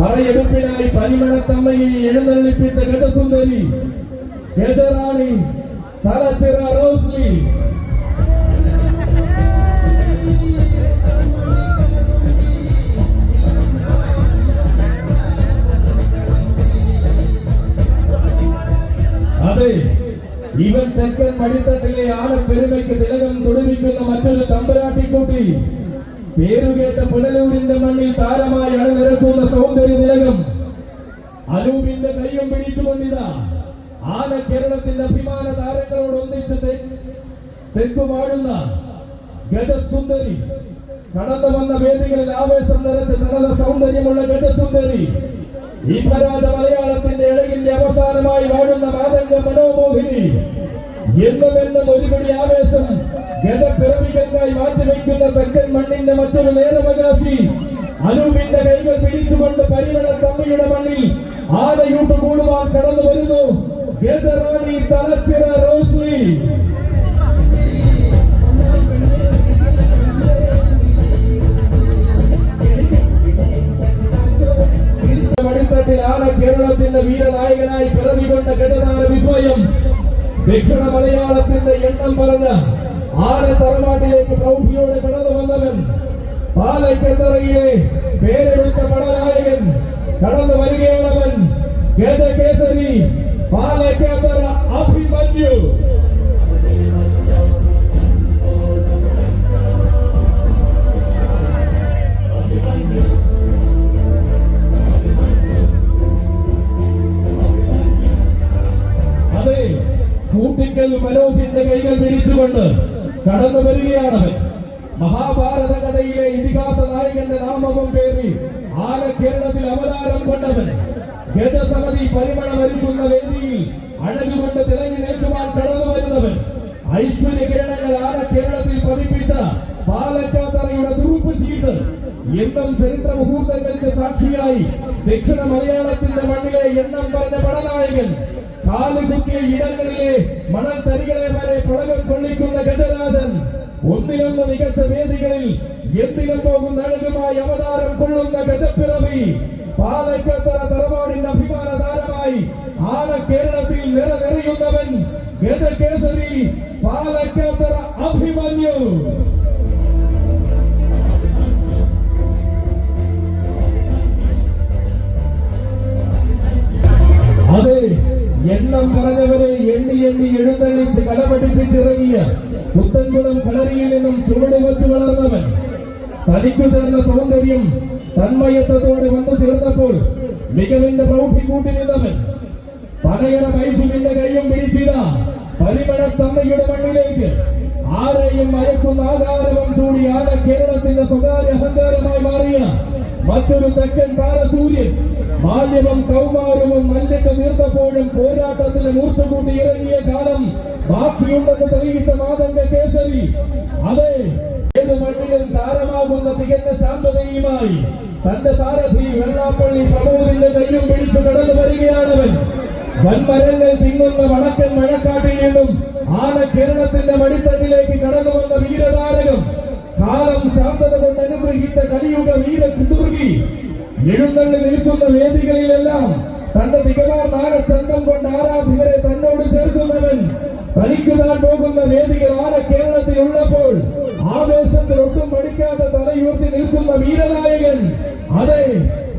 படையெடுப்பினாய் பரிமணத்தம்மையை எழுந்தளிப்பித்த கட்டசுந்தரி எஜராணி தலச்சிரா ரோஸ்லி. அதை இவன் தெற்கன் மடித்தட்டிலே ஆன பெருமைக்கு திலகம் தொடுவிக்கின்ற மற்றொரு தம்பராட்டி கூட்டி പേരുകേട്ട പുനലൂരിന്റെ മണ്ണിൽ താരമായി അണിനിരക്കുന്ന സൗന്ദര്യ നിലകം അനൂപിന്റെ കയ്യും പിടിച്ചുകൊണ്ടിതാ. ആന കേരളത്തിന്റെ അഭിമാന താരങ്ങളോട് ഒന്നിച്ച് തെ- തെക്കുമാടുന്ന ഗജസുന്ദരി. കടന്നു വന്ന വേദികളിൽ ആവേശം നിറച്ച് നടന്ന സൗന്ദര്യമുള്ള ഗജസുന്ദരി. ഈ പരാജ മലയാളത്തിന്റെ ഇഴകിന്റെ അവസാനമായി വാഴുന്ന മാതംഗ മനോമോഹിനി. എന്നും എന്നും ഒരുപിടി ആവേശം ഗതപിറവികൾക്കായി മാറ്റിവെക്കുന്ന തെക്കൻ മണ്ണിന്റെ മറ്റൊരു നേരവകാശി അനൂപിന്റെ കൈകൾ പിടിച്ചുകൊണ്ട് പരിമള തമ്മിയുടെ മണ്ണിൽ ആനയൂട്ട് കൂടുവാൻ കടന്നു വരുന്നു ഗജറാണി തലച്ചിറ റോസ്ലി മടിത്തട്ടിൽ ആന കേരളത്തിന്റെ വീരനായകനായി പിറവികൊണ്ട ഗജതാര വിസ്മയം ദക്ഷിണ മലയാളത്തിന്റെ എണ്ണം പറഞ്ഞ ആറ് തറവാട്ടിലേക്ക് പ്രൗഢിയോടെ കടന്നു വന്നവൻ പാലക്കത്തറയിലെ പേരെടുത്ത പടനായകൻ കടന്നു വരികയാണവൻ. കേസരി പാലക്കത്തറ അഭിമന്യു. കൂട്ടിക്കൽ മനോജിന്റെ കൈകൾ പിടിച്ചുകൊണ്ട് കടന്നു വരികയാണവൻ. മഹാഭാരത കഥയിലെ ഇതിഹാസ നായകന്റെ നാമവും പേറി ആന കേരളത്തിൽ അവതാരം കൊണ്ടവൻ. ഗജസമിതി പരിമളമരിക്കുന്ന വേദിയിൽ അഴകുകൊണ്ട് തിളങ്ങി നിൽക്കുവാൻ കടന്നു വരുന്നവൻ. ഐശ്വര്യ കിരണങ്ങൾ ആന കേരളത്തിൽ പതിപ്പിച്ച പാലക്കാത്തറയുടെ തുറുപ്പ് ചീട്ട് എന്നും ചരിത്ര മുഹൂർത്തങ്ങൾക്ക് സാക്ഷിയായി ദക്ഷിണ മലയാളത്തിന്റെ മണ്ണിലെ എണ്ണം പറഞ്ഞ പടനായകൻ காலுக்குக்கிய இடங்களிலே மணல் தறிகளை வரை பழகம் கொள்ளிக்கொண்ட கஜராஜன் ஒன்றிலொன்று மிகச்ச வேதிகளில் எத்திலும் போகும் நடுகுமாய் அவதாரம் கொள்ளும் கஜப்பிரவி பாலைக்கத்தர தரவாடின் அபிமான தாரமாய் ஆன கேரளத்தில் நிறையுள்ளவன் கஜகேசரி பாலக்கேசர அபிமன்யு. പുത്തൻകുളം കളരിയിൽ നിന്നും ചുവട് വെച്ച് വളർന്നവൻ. തനിക്കു ചേർന്ന സൗന്ദര്യം തന്മയത്വത്തോടെ വന്നു ചേർന്നപ്പോൾ മികവിന്റെ പ്രൗഢി കൂട്ടി നിന്നവൻ പനയറ മൈസൂരിന്റെ കൈയും പിടിച്ചിത പരിമളത്തമ്മയുടെ മണ്ണിലേക്ക് ആരെയും മയക്കുന്ന ആകാരവം ആന കേരളത്തിന്റെ സ്വകാര്യ അഹങ്കാരമായി മാറിയ മറ്റൊരു തെക്കൻ താരസൂര്യൻ. മാല്യവും കൗമാരവും മല്ലിട്ട് തീർത്തപ്പോഴും പോരാട്ടത്തിന് മൂർച്ച കൂട്ടി ഇറങ്ങിയ കാലം ബാക്കിയുണ്ടെന്ന് തെളിയിച്ച മാതന്റെ കേസരി. അതെ ഏത് മണ്ണിലും താരമാകുന്ന തികഞ്ഞ ശാന്തതയുമായി തന്റെ സാരഥി വെള്ളാപ്പള്ളി പ്രമോദിന്റെ കയ്യും പിടിച്ചു കടന്നു വരികയാണവൻ. വൻമരങ്ങൾ തിങ്ങുന്ന വടക്കൻ മഴക്കാട്ടിൽ നിന്നും ആന കേരളത്തിന്റെ മടിത്തട്ടിലേക്ക് കടന്നു വന്ന വീരതാരകം കാലം ശാന്തത കൊണ്ട് അനുഗ്രഹിച്ച കലിയുഗ വീര കുതുർകി എഴുന്നള്ളി നിൽക്കുന്ന വേദികളിലെല്ലാം തന്റെ തികവാർ നാരചന്തം കൊണ്ട് ആരാധകരെ തന്നോട് ചേർക്കുന്നവൻ பணிக்குதான் போகின்ற வேதிகளான கேரளத்தில் உள்ள போல் ஆவேசத்தில் ஒட்டும் படிக்காத தலையுறுத்தி நிற்கின்ற வீரநாயகன். அதை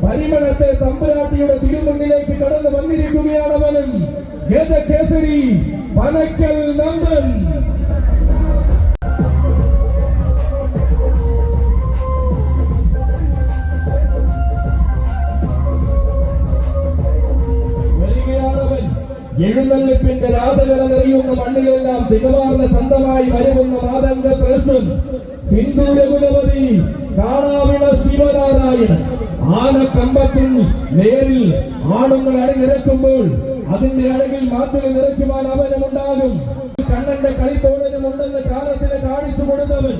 பரிமணத்தை தம்பராட்டியோட திருமண்ணிலைக்கு கடந்து வந்திருக்குமையானவனும் கேத கேசரி பணக்கல் நம்பன் എഴുന്നള്ളിപ്പിന്റെ നിറയുന്ന മണ്ണിലെല്ലാം തികവാർന്ന ചന്തമായി വരുന്ന മാതംഗ ശ്രേഷ്ഠൻ സിന്ദൂര കുലപതി കാണാവിള ശിവനാരായണൻ. ആന കമ്പത്തിൻ നേരിൽ ആണുങ്ങൾ അണിനിരക്കുമ്പോൾ അതിന്റെ അഴകിൽ മാത്രം നിറയ്ക്കുവാൻ അവനുമുണ്ടാകും. കണ്ണന്റെ കൈത്തോഴനും ഉണ്ടെന്ന് കാലത്തിന് കാണിച്ചു കൊടുത്തവൻ.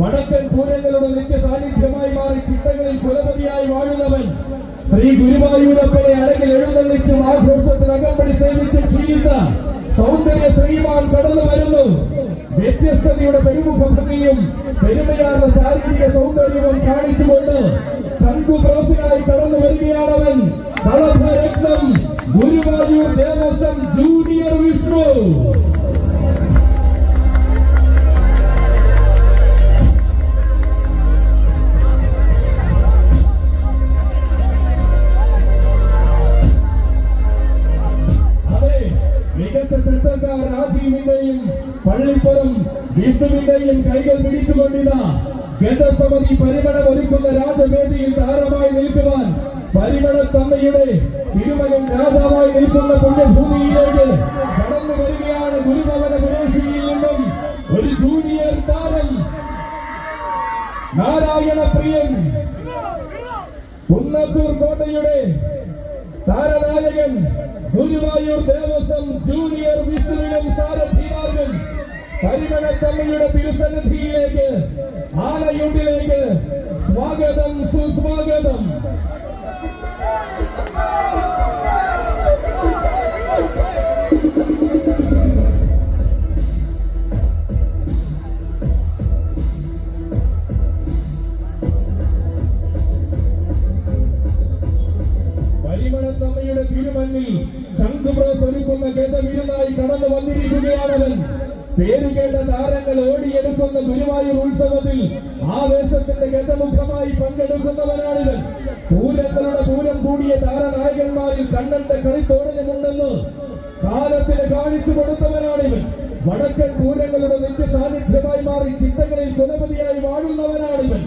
വടക്കൻ പൂരങ്ങളുടെ നിത്യ സാന്നിധ്യമായി മാറി ചിട്ടകളിൽ കുലപതിയായി വാഴുന്നവൻ. ശ്രീ ഗുരുവായൂരപ്പനെ അരങ്ങിൽ എഴുന്നള്ളിച്ചും ആഘോഷത്തിന് അകമ്പടി സേവിച്ചും ശീലിച്ച സൗന്ദര്യ ശ്രീമാൻ കടന്നു വരുന്നു. വ്യത്യസ്തതയുടെ പെരുമുഖ ഭംഗിയും പെരുമയാർന്ന ശാരീരിക സൗന്ദര്യവും കാണിച്ചുകൊണ്ട് ശംഖുപ്രസിനായി കടന്നു വരികയാണവൻ കളഭരത്നം ഗുരുവായൂർ ദേവസ്വം ജൂനിയർ വിഷ്ണു. പള്ളിപ്പുറം വിഷ്ണുവിന്റെയും കൈകൾ പിടിച്ചുകൊണ്ടിതാ ഗജസമിതി പരിമളം ഒരുക്കുന്ന രാജവേദിയിൽ താരമായി നിൽക്കുവാൻ പരിമളത്തമ്മയുടെ തിരുമകൻ രാജാവായി നിൽക്കുന്ന പുണ്യഭൂമിയിലേക്ക് കടന്നു വരികയാണ് ഗുരുഭവന നിന്നും ഒരു ജൂനിയർ താരം. നാരായണ പ്രിയൻ കുന്നത്തൂർ കോട്ടയുടെ താരനായകൻ ഗുരുവായൂർ ദേവസ്വം ജൂനിയർ വിഷ്ണുവിനും സാരഥിമാർക്കും പരിമളത്തമ്മയുടെ തിരുസന്നിധിയിലേക്ക് ആലയുണ്ടിലേക്ക് സ്വാഗതം സുസ്വാഗതം പരിമളത്തമ്മയുടെ തിരുമന്നിൽ ശംഖുപ്രസ് ഒരുക്കുന്ന ഗതവിരുന്നായി കടന്നു വന്നിരിക്കുകയാണവൻ പേരുകേട്ട താരങ്ങൾ ഓടിയെടുക്കുന്ന ഗുരുവായൂർ ഉത്സവത്തിൽ ആവേശത്തിന്റെ ഗജമുഖമായി പങ്കെടുക്കുന്നവനാണിവൻ പൂരങ്ങളുടെ പൂരം കൂടിയ താരനായകന്മാരിൽ കണ്ണന്റെ കളിത്തോടനുമുണ്ടെന്ന് കാലത്തിന് കാണിച്ചു കൊടുത്തവനാണിവൻ വടക്കൻ പൂരങ്ങളുടെ നിത്യ സാന്നിധ്യമായി മാറി ചിന്തകളിൽ കുലപതിയായി വാഴുന്നവനാണിവൻ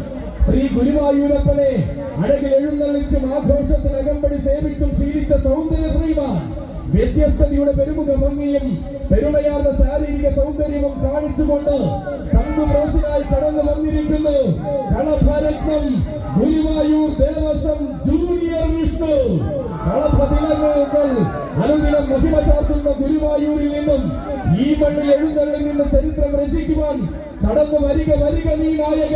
ശ്രീ ഗുരുവായൂരപ്പനെ അഴകിൽ എഴുന്നള്ളിച്ചും ആഘോഷത്തിന് അകമ്പടി സേവിച്ചും ശീലിച്ച സൗന്ദര്യ ശ്രീമാൻ വ്യത്യസ്തതയുടെ പെരുമുഖ ഭംഗിയും പെരുമയാർന്ന ശാരീരിക സൗന്ദര്യവും കാണിച്ചുകൊണ്ട് ശംഖുപ്രസിനായി കടന്നു വന്നിരിക്കുന്നു. കളഭരത്നം ഗുരുവായൂർ ദേവസ്വം ജൂനിയർ വിഷ്ണു. അനുദിനം മഹിമ ചാർത്തുന്ന ഗുരുവായൂരിൽ നിന്നും ഈ മണ്ണിൽ എഴുന്നള്ളിൽ നിന്ന് ചരിത്രം രചിക്കുവാൻ കടന്നു വരിക വരിക നീ നായക.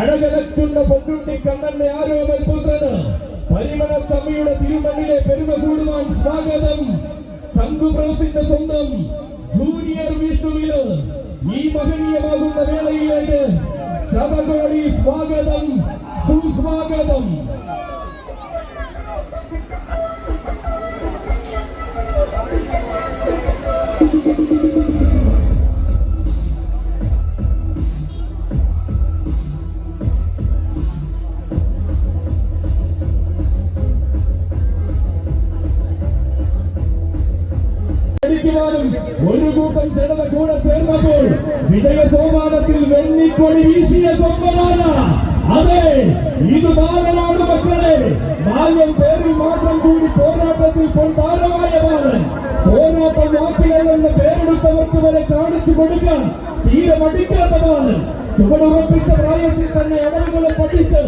അഴകലക്കുന്ന പൊന്നുണ്ടി കണ്ണന്റെ ആരോപണ പുത്രന് പരിമള തമ്മിയുടെ തിരുമണ്ണിലെ പെരുമ കൂടുവാൻ സ്വാഗതം ശംഖുപ്രസിന്റെ സ്വന്തം ജൂനിയർ വിഷ്ണുവിന് ഈ മഹനീയമാകുന്ന വേളയിലേക്ക് ശതകോടി സ്വാഗതം. സുസ്വാഗതം. கோவை ஜனத கூட சேர்ந்தபோல் விஜய சோபானத்தில் வெண்ணி கொடி வீசிய கொம்பனானா? அதே இது பாரத நாடு மக்களே மாயம் பேரில் மாற்றம் கூடி போராட்டத்தில் கொண்டாரமாய பாரன் போராட்டம் வாக்குகள் என்ற பெயரெடுத்தவர்க்கு வரை காணிச்சு கொடுக்க தீர மடிக்காத பாரன் ചുവടുറപ്പിച്ച പ്രായത്തിൽ തന്നെ അടവുകളെ പഠിച്ച്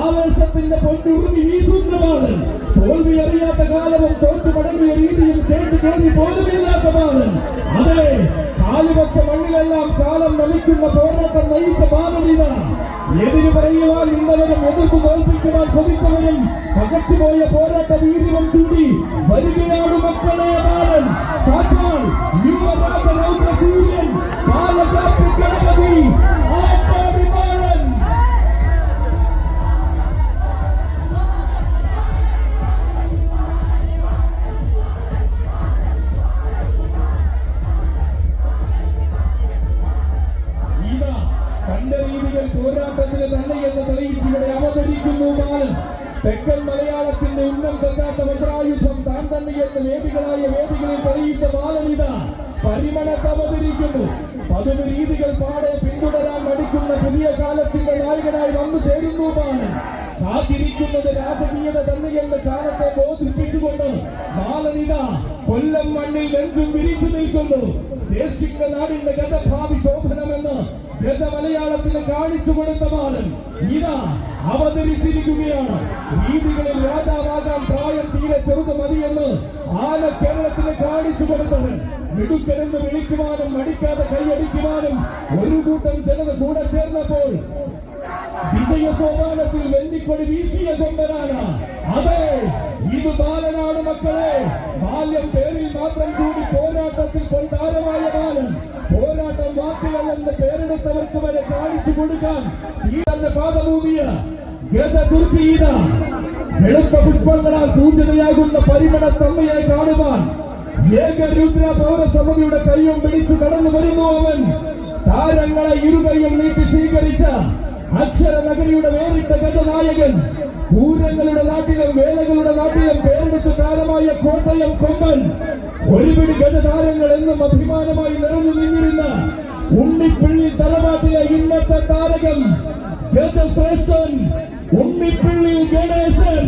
ആവേശത്തിന്റെ പൊന്നുറുമി വീശുന്ന ബാലൻ തോൽവി അറിയാത്ത കാലവും തോറ്റു മടങ്ങിയ രീതിയും കേട്ട് കേൾവി പോലുമില്ലാത്ത ബാലൻ അതെ കാലുവച്ച മണ്ണിലെല്ലാം കാലം നമിക്കുന്ന പോരാട്ടം നയിച്ച ബാലനിത എതിര് പറയുവാൻ നിന്നവരും എതിർപ്പ് തോൽപ്പിക്കുവാൻ കൊതിച്ചവരും പകച്ചുപോയ പോരാട്ട വീര്യം കൂടി വരികയാണ് മക്കളെ ബാലൻ സാക്ഷാൽ യുവരാജ രൗദ്ര സൂര്യൻ പാലക്കാട്ട് ഗണപതി ബാലൻ തെക്കൻ മലയാളത്തിന്റെ ഉന്നം തെറ്റാത്ത വജ്രായുധം താൻ തന്നെയെന്ന് വേദികളായ വേദികളിൽ തെളിയിച്ച ബാലനിത പരിമളത്ത് അവതരിക്കുന്നു പതിവ് രീതികൾ പാടെ പിന്തുടരാൻ മടിക്കുന്ന പുതിയ കാലത്തിന്റെ നായകനായി വന്നു ചേരുന്നു ബാലൻ കാത്തിരിക്കുന്നത് രാജകീയത തന്നെയെന്ന് കാലത്തെ ബോധിപ്പിച്ചുകൊണ്ട് മാലനിത കൊല്ലം മണ്ണിൽ നെഞ്ചും വിരിച്ചു നിൽക്കുന്നു. ദേശിക നാടിന്റെ ഗതഭാവി ശോഭനമെന്ന് ഗത മലയാളത്തിന് കാണിച്ചു കൊടുത്ത മാലൻ ഇതാ അവതരിച്ചിരിക്കുകയാണ്. രീതികളിൽ രാജാവാകാൻ പ്രായം തീരെ ചെറുത് മതിയെന്ന് ആന കേരളത്തിന് കാണിച്ചു കൊടുത്തവൻ. മിടുക്കനെന്ന് വിളിക്കുവാനും മടിക്കാതെ കൈയടിക്കുവാനും ഒരു കൂട്ടം ജനത കൂടെ ചേർന്നപ്പോൾ വിജയ സോപാനത്തിൽ വെന്നിക്കൊടി വീശിയ കൊമ്പനാണ് അതെ ഇത് ബാലനാണ് മക്കളെ ബാല്യം പേരിൽ മാത്രം കൂടി പോരാട്ടത്തിൽ കൊണ്ടാരമായ ബാലൻ പോരാട്ടം വാക്കുകൾ എന്ന് പേരെടുത്തവർക്ക് വരെ കാണിച്ചു കൊടുക്കാൻ ഈ തന്നെ പാദഭൂമിയ ഗജതുർഗീത വെളുത്ത പുഷ്പങ്ങളാൽ പൂജിതയാകുന്ന പരിമള തമ്മയെ കാണുവാൻ ഏകരുദ്ര പൗരസമിതിയുടെ കൈയും പിടിച്ചു കടന്നു വരുന്നു അവൻ താരങ്ങളെ ഇരുകൈയും നീട്ടി സ്വീകരിച്ച അക്ഷര നഗരിയുടെ വേറിട്ട ഗജനായകൻ പൂരങ്ങളുടെ നാട്ടിലും വേലകളുടെ നാട്ടിലും പേരെടുത്ത് താരമായ കോട്ടയം കൊമ്പൻ. ഒരുപിടി ഗതതാരങ്ങൾ എന്നും അഭിമാനമായി നിറഞ്ഞു നിന്നിരുന്ന ഉണ്ണിപ്പിള്ളി തറവാട്ടിലെ ഇന്നത്തെ താരകം ഗതശ്രേഷ്ഠൻ ഉണ്ണിപ്പിള്ളി ഗണേശൻ.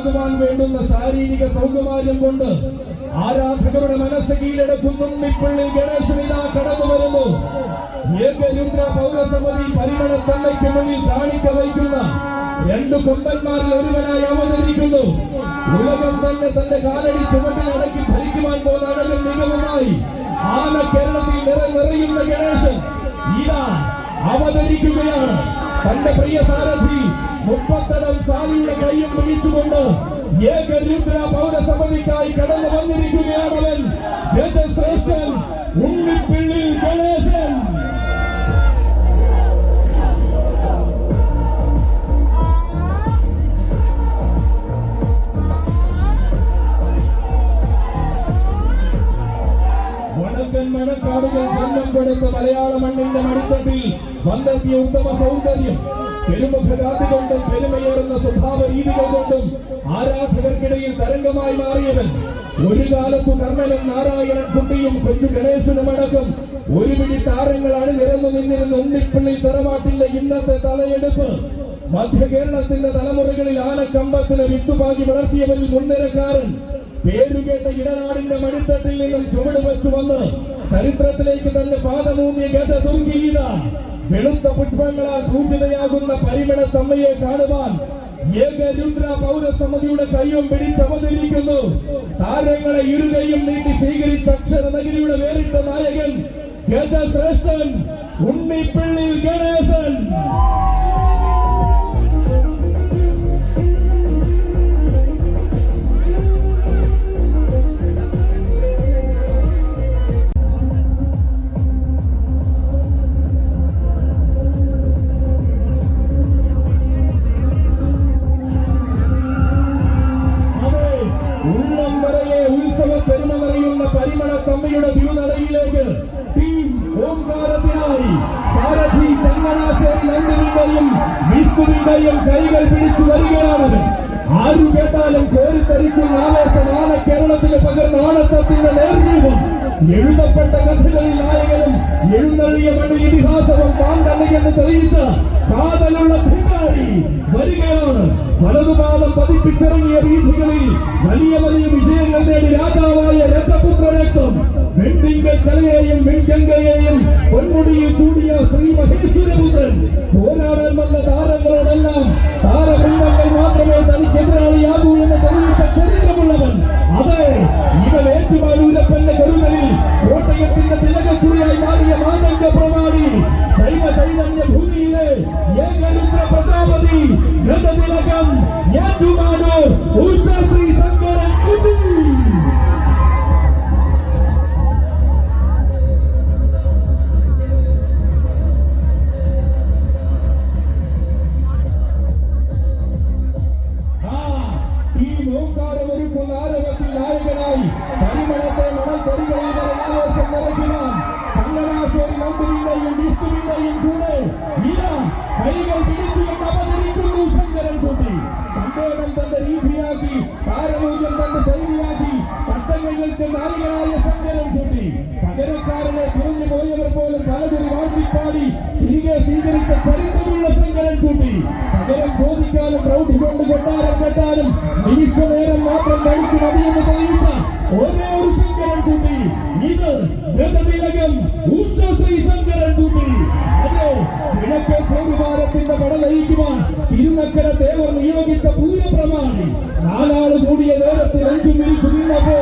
താരമാകുവാൻ വേണ്ടുന്ന ശാരീരിക സൗകര്യം കൊണ്ട് ആരാധകരുടെ മനസ്സ് കീഴടക്കുന്ന ഉണ്ണിപ്പിള്ളി ഗണേശനിത കടന്നു വരുന്നു. ഏകരുദ്ര പൗരസമിതി പരിമള തന്നയ്ക്ക് മുന്നിൽ കാണിക്ക വഹിക്കുന്ന രണ്ട് കൊമ്പന്മാരിൽ ഒരുവനായി അവതരിക്കുന്നു. ഉലകം തന്നെ തന്റെ കാലടി ചുവട്ടിൽ അടക്കി ഭരിക്കുവാൻ പോകുന്ന മികവുമായി ആന കേരളത്തിൽ നിറ ഗണേശൻ ഇതാ അവതരിക്കുകയാണ്. തന്റെ പ്രിയ സാരഥി മുപ്പത്തടം സാലിയുടെ കൈയും പിടിച്ചുകൊണ്ട് ഏകരുദ്ര പൗരസമിതിക്കായി കടന്നു വന്നിരിക്കുകയാണവൻ ഗജശ്രേഷ്ഠൻ ഉണ്ണിപ്പിള്ളി ഗണേശൻ. മണക്കാടുകൾ ജന്മം കൊടുത്ത മലയാള മണ്ണിന്റെ മടിത്തട്ടിൽ വന്നെത്തിയ ഉത്തമ സൗന്ദര്യം. പെരുമുഖകാന്തി കൊണ്ടും പെരുമയേറുന്ന സ്വഭാവ രീതികൾ കൊണ്ടും ആരാധകർക്കിടയിൽ തരംഗമായി മാറിയവൻ ഒരു കാലത്ത് കർണനും നാരായണൻ കുട്ടിയും കൊച്ചു ഗണേശനും അടക്കം ഒരു പിടി താരങ്ങളാണ് നിരന്നു നിന്നിരുന്ന ഉണ്ണിപ്പിള്ളി തറവാട്ടിന്റെ ഇന്നത്തെ തലയെടുപ്പ്. മധ്യ കേരളത്തിന്റെ തലമുറകളിൽ ആനക്കമ്പത്തിന് വിത്തുപാകി വളർത്തിയവരിൽ മുൻനിരക്കാരൻ. പേരുകേട്ട ഇടനാടിന്റെ മടിത്തട്ടിൽ നിന്നും ചുവട് വെച്ചു വന്ന് ചരിത്രത്തിലേക്ക് തന്നെ പാദമൂന്നിയ ഗത തുർഗീത വെളുത്ത പുഷ്പങ്ങളാൽ പൂജിതയാകുന്ന പരിമള തമ്മയെ കാണുവാൻ ഏകരുദ്ര പൗരസമിതിയുടെ കൈയും പിടിച്ചവതരിക്കുന്നു താരങ്ങളെ ഇരുകയും നീട്ടി സ്വീകരിച്ച അക്ഷര നഗരിയുടെ വേറിട്ട നായകൻ ഗജശ്രേഷ്ഠൻ ഉണ്ണിപ്പിള്ളി ഗണേശൻ. ರುದ್ರ ಪ್ರಮಾಣಿ ಶೈವ ಚೈತನ್ಯ ಭೂಮಿಯಿದೆ ಏಕ ರುದ್ರ ಪ್ರಜಾಪತಿ ಮೃತ ತಿಲಕಂ ಯದ್ದು ಮಾಡು ಉಷ ಶ್ರೀ ಸಂತ போலும் பலதொரு வாழ்க்கை பாடி திரிகே சீகரித்த சரிந்தமுள்ள சங்கரன் கூட்டி. நகரம் போதிக்காலும் ரவுடி கொண்டு கொட்டாரம் கேட்டாலும் நிமிஷ நேரம் மாற்றம் கழித்து மதியம் தெரிவித்த ஒரே ஒரு சங்கரன் கூட்டி. இது பிரதமிலகம் உச்சசை சங்கரன் கூட்டி. அதோ கிழக்கே சங்குகாரத்தின் படல் ஐக்குமான் திருநக்கர தேவர் நியோகித்த புதிய பிரமாணி. நாலாளு கூடிய நேரத்தில் அஞ்சு மீறி சுமீனப்போ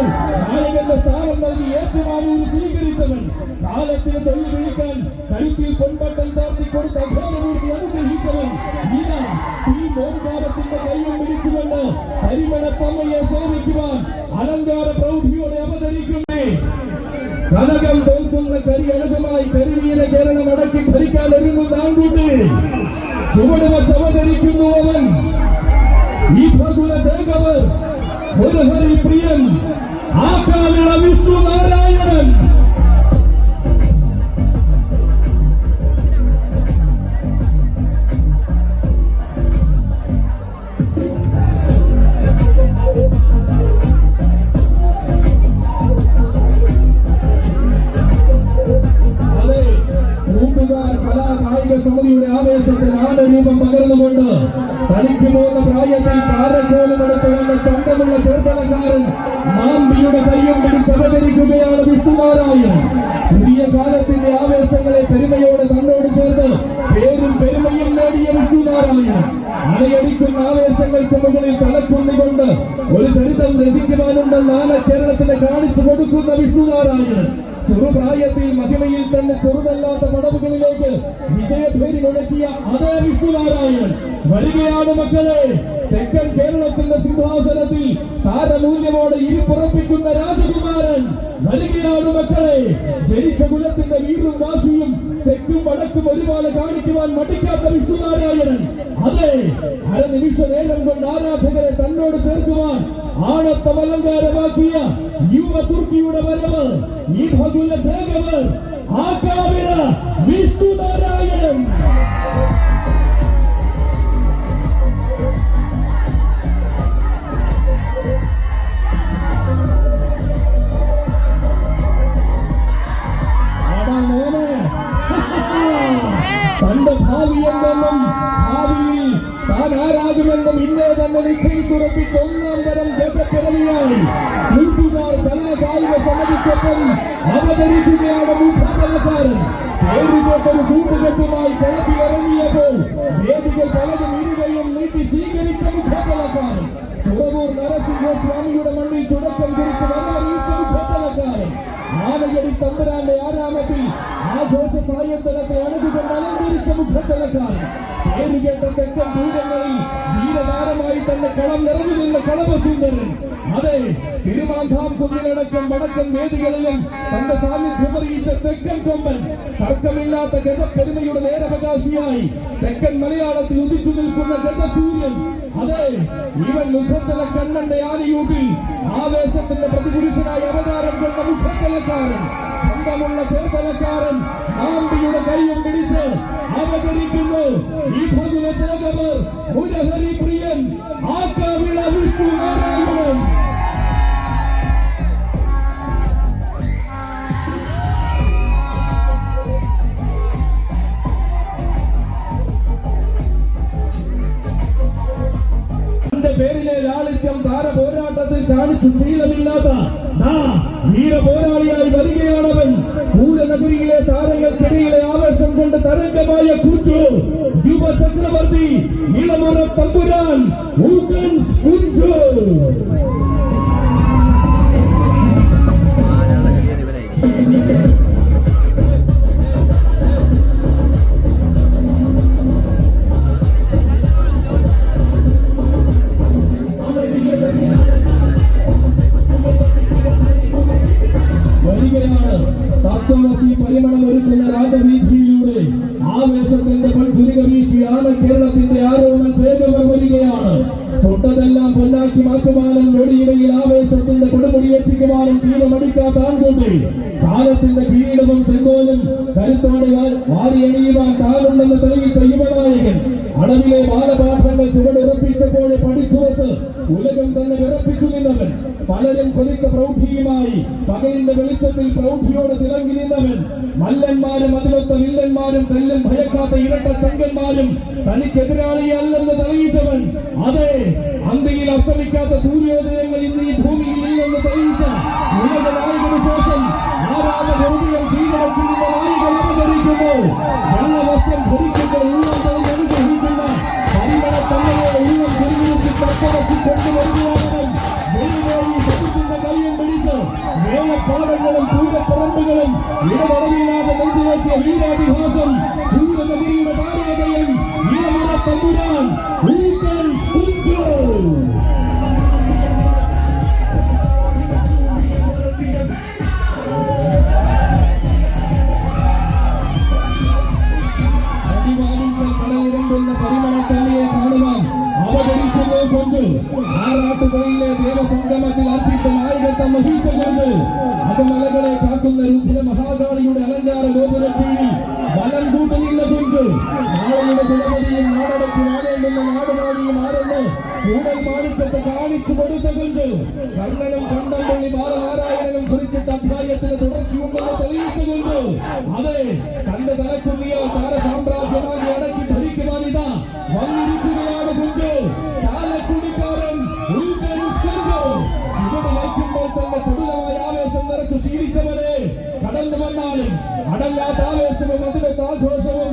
நாயகந்த சாரம் நல்கி ஏற்றுமாறு சீகரித்தவன். தாளத்தில் தொழில் விழிப்பன் கருத்தில் பொன்பட்டம் தாழ்த்தி கொடுத்த கோலமூர்த்தி அனுகிரகித்தவன் நீதா தீ ஓங்காரத்தின் கையும் பிடித்து கொண்ட பரிமள தம்மையை சேமிக்குவான் அலங்கார பிரௌதியோடு அவதரிக்கும். கனகம் தோல்குன்ற கரி அழகமாய் கருவீர கேரணம் அடக்கி பறிக்கால் எரிந்து தாண்டூட்டு சுவடுவர் விஷ்ணு நாராயணன். വിജയഭേരി മുഴക്കിയ അതേ വിഷ്ണുനാരായണൻ. വരികയാണ് മക്കളെ. തെക്കൻ കേരളത്തിന്റെ സിംഹാസനത്തിൽ താരമൂല്യമോടെ ഇരുപുറപ്പിക്കുന്ന രാജകുമാരൻ വരികയാണ് മക്കളെ. ജനിച്ച കുലത്തിന്റെ വീറും വാശിയും തെക്കും വടക്കും ഒരുപോലെ കാണിക്കുവാൻ മടിക്കാത്ത വിഷ്ണുനാരായണൻ. അതെ അരനിമിഷ നേരം കൊണ്ട് ആരാധകരെ തന്നോട് ചേർക്കുവാൻ ആണത്തമലങ്കാരമാക്കിയ യുവ തുർക്കിയുടെ വരവ് ഈ ഭഗുല ജേകവർ ആക്കാവില വിഷ്ണുനാരായണൻ എടാ മോനെ, തന്റെ ഭാവി എന്തെന്നും ഭാവിയിൽ താൻ ആരാകുമെന്നും ഇന്നേ തന്നെ നിശ്ചയിച്ചുറപ്പിച്ച ഒന്നാം തരം ഗതപ്പിറവിയായി തന്നെ കായിക സമിതിക്കൊപ്പം അവതരിക്കുകയാണ് മുഖാതലക്കാരൻ ഒരു കൂട്ടുകെട്ടുമായി കളത്തിൽ ഇറങ്ങിയപ്പോൾ വേദികൾ പലതും ഇരുകയും നീട്ടി സ്വീകരിച്ച உறவூர் நரசிங்க சுவாமியோட மண்ணில் தொடக்கம் குறித்து வரலாறு பட்டணக்காரன். ஆனையடி தம்பிராண்ட ஆறாமத்தில் ஆகோஷ சாயத்தனத்தை அணுகுகள் மலர்ந்திருக்கும் பட்டணக்காரன். பேரு கேட்ட தெற்கம் தூரங்களை வீரதாரமாய் தந்த களம் நிறைந்து நின்ற களம சுந்தரன் அதை திருமாந்தாம் குதி நடக்கும் வடக்கம் வேதிகளையும் தந்த சாமி விபரீத தெற்கன் கொம்பன். தர்க்கமில்லாத கெட்ட பெருமையுடன் நேர மலையாளத்தில் உதித்து நிற்கும் അതെ ഇവൻ മുഖത്തിലെ കണ്ണന്റെ ആനയൂട്ടി ആവേശത്തിന്റെ പ്രതിപുരുഷനായി അവതാരം കൊണ്ട മുഖത്തലക്കാരൻ സ്വന്തമുള്ള ചെറുതലക്കാരൻ മാമ്പിയുടെ കൈയും പിടിച്ച് അവതരിക്കുന്നു. ഈ ഭഗവ ചേകവർ മുരഹരി പ്രിയൻ തരംഗമായ കൂച്ചു യുവ ചക്രവർത്തി ഇളമറ തമ്പുരാൻ ഊക്കൻ കുഞ്ചു വരികയാണ്. താത്തോളസി പരിമളം ഒരുക്കുന്ന. ആവേശത്തിന്റെ പൺചുരിക വീശി ആന കേരളത്തിന്റെ ആരോപണ ചേകവർ വരികയാണ് തൊട്ടതെല്ലാം പൊന്നാക്കി മാറ്റുവാനും ഞൊടിയിടയിൽ ആവേശത്തിന്റെ കൊടുമുടി എത്തിക്കുവാനും തീരമടിക്കാത്ത ആൺകുട്ടി കാലത്തിന്റെ കിരീടവും ചെങ്കോലും കരുത്തോടെ വാ- വാരിയണിയുവാൻ കാലുണ്ടെന്ന് തെളിയിച്ച യുവനായകൻ അടവിലെ ബാലപാഠങ്ങൾ ചുവടുറപ്പിച്ചപ്പോൾ പഠിച്ചുവച്ച് ഉലകം തന്നെ വിറപ്പിച്ചു നിന്നവൻ പലരും കൊതിച്ച പ്രൗഢിയുമായി പകലിന്റെ വെളിച്ചത്തിൽ പ്രൗഢിയോട് തിളങ്ങി നിന്നവൻ മല്ലന്മാരും അതിലൊത്ത വില്ലന്മാരും തല്ലും ഭയക്കാത്ത ഇരട്ട ചങ്കന്മാരും തനിക്കെതിരാളി അല്ലെന്ന് തെളിയിച്ചവൻ അതെ അന്തിയിൽ അസ്തമിക്കാത്ത സൂര്യോദയങ്ങൾ ഇന്ന് ഈ ഭൂമിയിൽ ഇല്ലെന്ന് തെളിയിച്ച നിങ്ങളുടെ നായകന് ശേഷം ആരാധ ഹൃദയം കീഴടക്കുന്ന നായകൻ അവതരിക്കുമോ വെള്ളവസ്ത്രം ധരിക്കുമ്പോൾ ഉള്ളം തന്നെ അനുഗ്രഹിക്കുന്ന പരിമള തന്നയെ ഉള്ളം തിരിഞ്ഞിട്ട് കപ്പറച്ച് കൊണ്ടുവരുന്നവരും കൈയും പിടിച്ച് മേലെ പാടങ്ങളും போராட்டங்களும் இடவரவில்லாத நெஞ்சிலேக்கிய வீராபிகாசம் பூரக வீர பாரதயம் வீரமர தம்புரான் வீக்கன் சுஞ்சோ கொஞ்சம் ஆறாட்டு கோயிலே தேவ சங்கமத்தில் அர்ப்பித்த நாயகத்த மகிழ்ச்சி என்பது கூறி வளம் கூட்டுகின்ற கொண்டு நாளைய குணபதியின் நாடகத்தில் ஆரம்பித்த நாடுநாடியின் ஆரம்ப உடல் மாணிக்கத்தை காணித்து கொடுத்த கொண்டு கர்ணனும் கண்டம்பள்ளி பாலநாராயணனும் குறிப்பிட்ட அதை கண்ட தனக்குரிய தார சாம்ராஜ்யமாக அடக்கி Lord,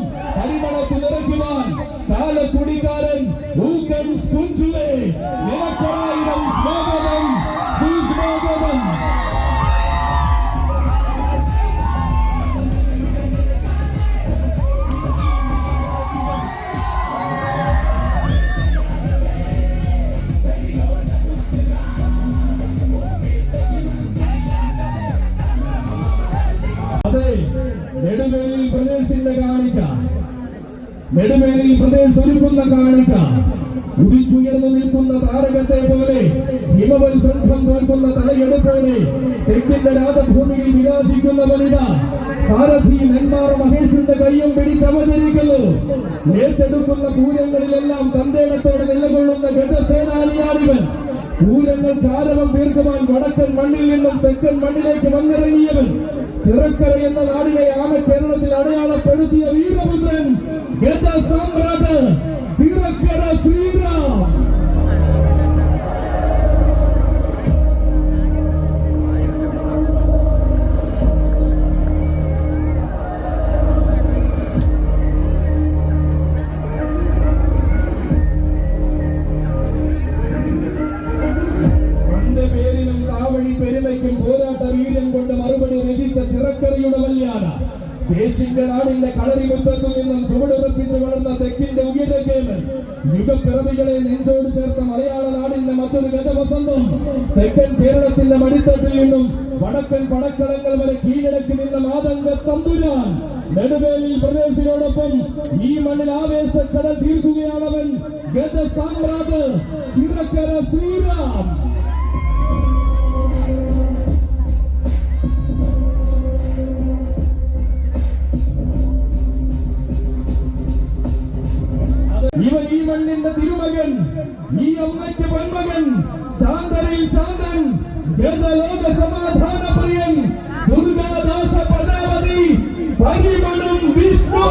ഒരുക്കുന്ന കാണിക്ക ഉദിച്ചുയർന്നു നിൽക്കുന്ന താരകത്തെ പോലെ ഹിമവൽ സംഘം തോൽക്കുന്ന തലയെടുപ്പോലെ തെക്കിന്റെ രാജഭൂമിയിൽ വിരാജിക്കുന്ന വനിത സാരഥി നെന്മാർ മഹേഷിന്റെ കയ്യും പിടിച്ചവതരിക്കുന്നു ഏറ്റെടുക്കുന്ന പൂരങ്ങളിലെല്ലാം തന്റേടത്തോടെ നിലകൊള്ളുന്ന ഗജസേനാനിയാണിവൻ. പൂരങ്ങൾ കാരവം തീർക്കുവാൻ വടക്കൻ മണ്ണിൽ നിന്നും തെക്കൻ മണ്ണിലേക്ക് വന്നിറങ്ങിയവൻ ചിറക്കര എന്ന നാടിനെ ആമ കേരളത്തിൽ അടയാളപ്പെടുത്തിയ വീരപുത്രൻ ഗജ സാമ്രാട്ട് ചിറക്കര ശ്രീറാം കളരി നിന്നും ചുവടുറപ്പിച്ച് വളർന്ന തെക്കിന്റെ ഉയരക്കേമൻ യുഗപ്പിറവികളെ നെഞ്ചോട് ചേർത്ത മലയാള നാടിന്റെ മറ്റൊരു ഗതവസന്തം തെക്കൻ കേരളത്തിന്റെ മടിത്തട്ടിൽ നിന്നും വടക്കൻ പടക്കളങ്ങൾ വരെ കീഴടക്കി നിന്ന മാതങ്ക തമ്പുരാൻ നെടുവേലി പ്രദേശിനോടൊപ്പം ഈ മണ്ണിൽ ആവേശക്കട തീർക്കുകയാണവൻ ഗത സാമ്രാട്ട് ചിറക്കര ശ്രീറാം. இவ ஈமன் என்ற திருமகன் ஈ அம்மைக்கு பன்மகன் சாந்தரில் சாந்தன் வேதலோக சமாதான பிரியன் துர்காதாச பதாபதி பரிமணம் விஷ்ணு.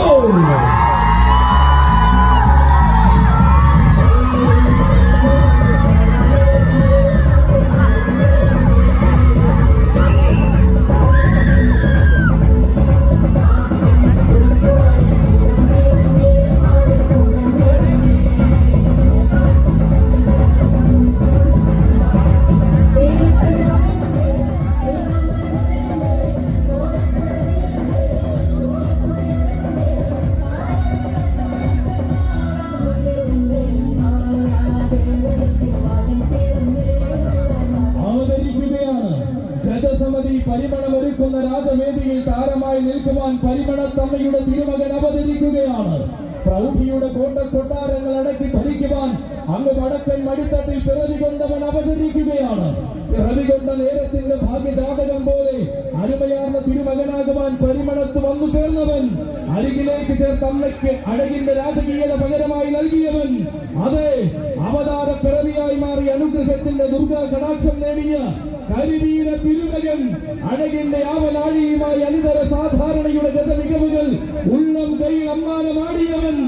கருவீர திருமகன் அழகின்ற யாவ நாழியுமாய் அணிதர சாதாரணையுடைய கத மிகவுகள் உள்ளம் கையில் அம்மானம் ஆடியவன்.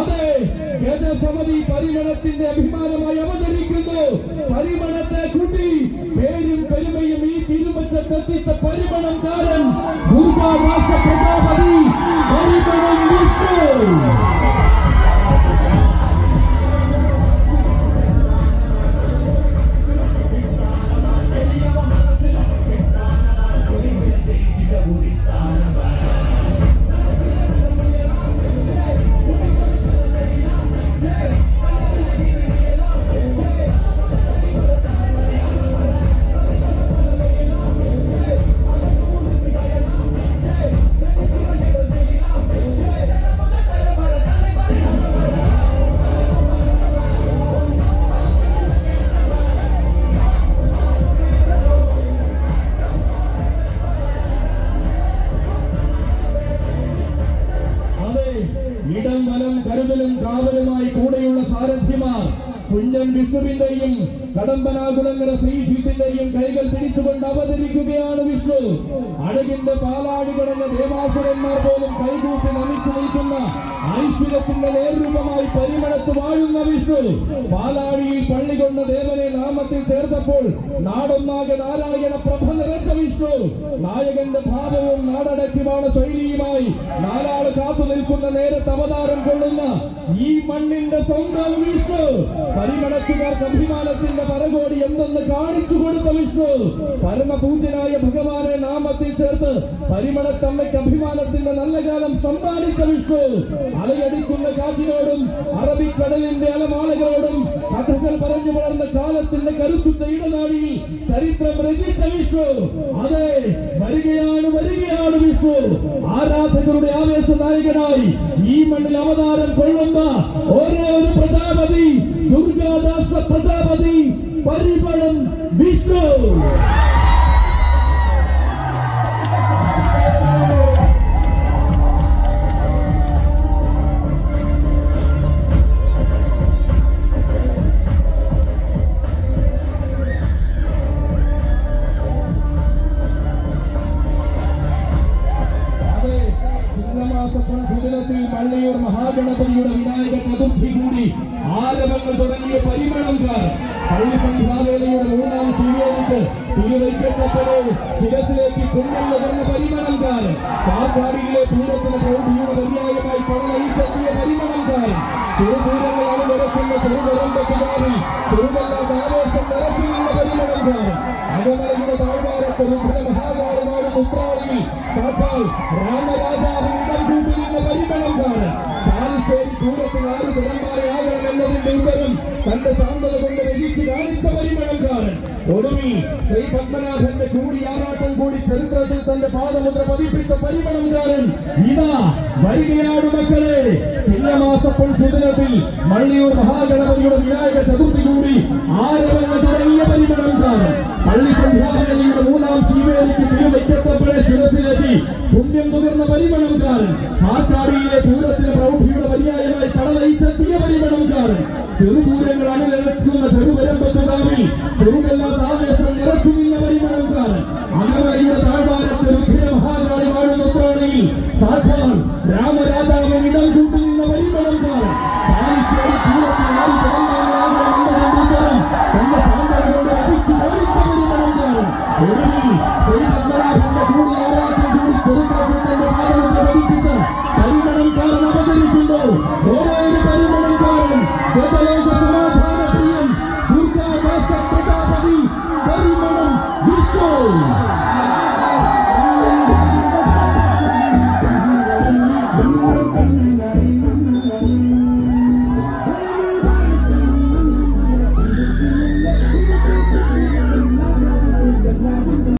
அதை கஜ சமதி பரிமணத்தின் அபிமானமாய் அவதரிக்கின்றோ. பரிமணத்தை கூட்டி பேரும் பெருமையும் திருமத்தை தத்தித்த பரிமணம் காரன். துர்கா வாச பிரஜாபதி பரிமணம் விஷ்ணு. കടമ്പനാകുളങ്ങര ശ്രീജിത്തിന്റെയും കൈകൾ പിടിച്ചുകൊണ്ട് അവതരിക്കുകയാണ് വിഷ്ണു. അഴകിന്റെ പാലാടി കിടന്ന ദേവാസുരന്മാർ പോലും കൈകൂപ്പി നമിച്ചു നിൽക്കുന്ന ഐശ്വര്യത്തിന്റെ നേർരൂപമായി പരിമളത്ത് വാഴുന്ന വിഷ്ണു. പാലാടിയിൽ പള്ളി കൊണ്ട ദേവനെ നാമത്തിൽ ചേർത്തപ്പോൾ നാടൊന്നാകെ നാരായണ പ്രഭ നിറച്ച വിഷ്ണു നായകന്റെ ഭാവവും നാടടയ്ക്കുമാണ് ശൈലിയുമായി. നാലാൾ കാത്തു നിൽക്കുന്ന നേരത്ത് അവതാരം കൊള്ളുന്ന ഈ മണ്ണിന്റെ സ്വന്തം വിഷ്ണു. പരിമടക്കുകാർക്ക് അഭിമാനത്തിന്റെ പരകോടി എന്തെന്ന് കാണിച്ചു കൊടുത്ത വിഷ്ണു. പരമപൂജ്യനായ ഭഗവാനെ നാമത്തിൽ ചേർത്ത് പരിമടത്തമ്മയ്ക്ക് അഭിമാനത്തിന്റെ നല്ല കാലം സമ്മാനിച്ച വിഷ്ണു. അലയടിക്കുന്ന കാറ്റിനോടും അറബിക്കടലിന്റെ അലമാലകളോടും കഥകൾ പറഞ്ഞു വളർന്ന കാലത്തിന്റെ കരുത്തുറ്റ ഇടനാഴിയിൽ ചരിത്രം രചിച്ച വിഷ്ണു അതെ വരികയാണ് വരികയാണ് ആരാധകരുടെ ആവേശ നായകനായി ഈ മണ്ണിൽ അവതാരം കൊള്ളുന്ന ഒരേ ഒരു പ്രജാപതി ദുർഗാദാസ പ്രജാപതി പരിമളം വിഷ്ണു. തിരുവൈക്കത്തപ്പനെ ശിരസിലേക്ക് കൊണ്ടുവന്ന പരിമണൽകാരൻ കാപ്പാടിയിലെ പൂരത്തിന് പ്രൗഢിയുടെ പര്യായമായി പണയിച്ചെത്തിയ പരിമണൽകാരൻ തിരുപൂരങ്ങളാണ് അണിനിരക്കുന്ന ചെറുപരമ്പത്തുകാരിൽ തിരുവല്ലാത്ത ആവേശം നിറച്ചിരുന്ന പരിമണൽകാരൻ അകമലയുടെ താഴ്വാരത്ത് രുദ്ര മഹാകാളനാട് മുത്രാളിയിൽ സാക്ഷാൽ രാമരാജാവിന് ഇടം കൂട്ടിരുന്ന പരിമണൽകാരൻ ചാലിശ്ശേരി പൂരത്തിന് ആറ് തിരമ്പാലയാകണം എന്നതിന്റെ ഉത്തരം തന്റെ സാന്തത കൊണ്ട് രചിച്ച് കാണിച്ച പരിമളംകാരൻ ഒടുവിൽ ശ്രീ പത്മനാഭന്റെ കൂടിയാറാട്ടം കൂടി ചരിത്രത്തിൽ തന്റെ പാദമുദ്ര പതിപ്പിച്ച പരിമളംകാരൻ ഇതാ വരികയാണ് മക്കളെ ചിങ്ങമാസപ്പോൾ സുദിനത്തിൽ മള്ളിയൂർ മഹാഗണപതിയുടെ വിനായക ചതുർത്ഥി കൂടി ആരവങ്ങൾ തുടങ്ങിയ പരിമളംകാരൻ പള്ളി സന്ധ്യാവേലിയുടെ മൂന്നാം ശിവേലിക്ക് തിരുവയ്ക്കത്തപ്പഴെ ശിരസിലെത്തി പുണ്യം മുതിർന്ന പരിമളംകാരൻ ആർക്കാടിയിലെ പൂരത്തിന് ചെറുവരമ്പത്തുകാവിൽ ചെറുകല്ലാത്ത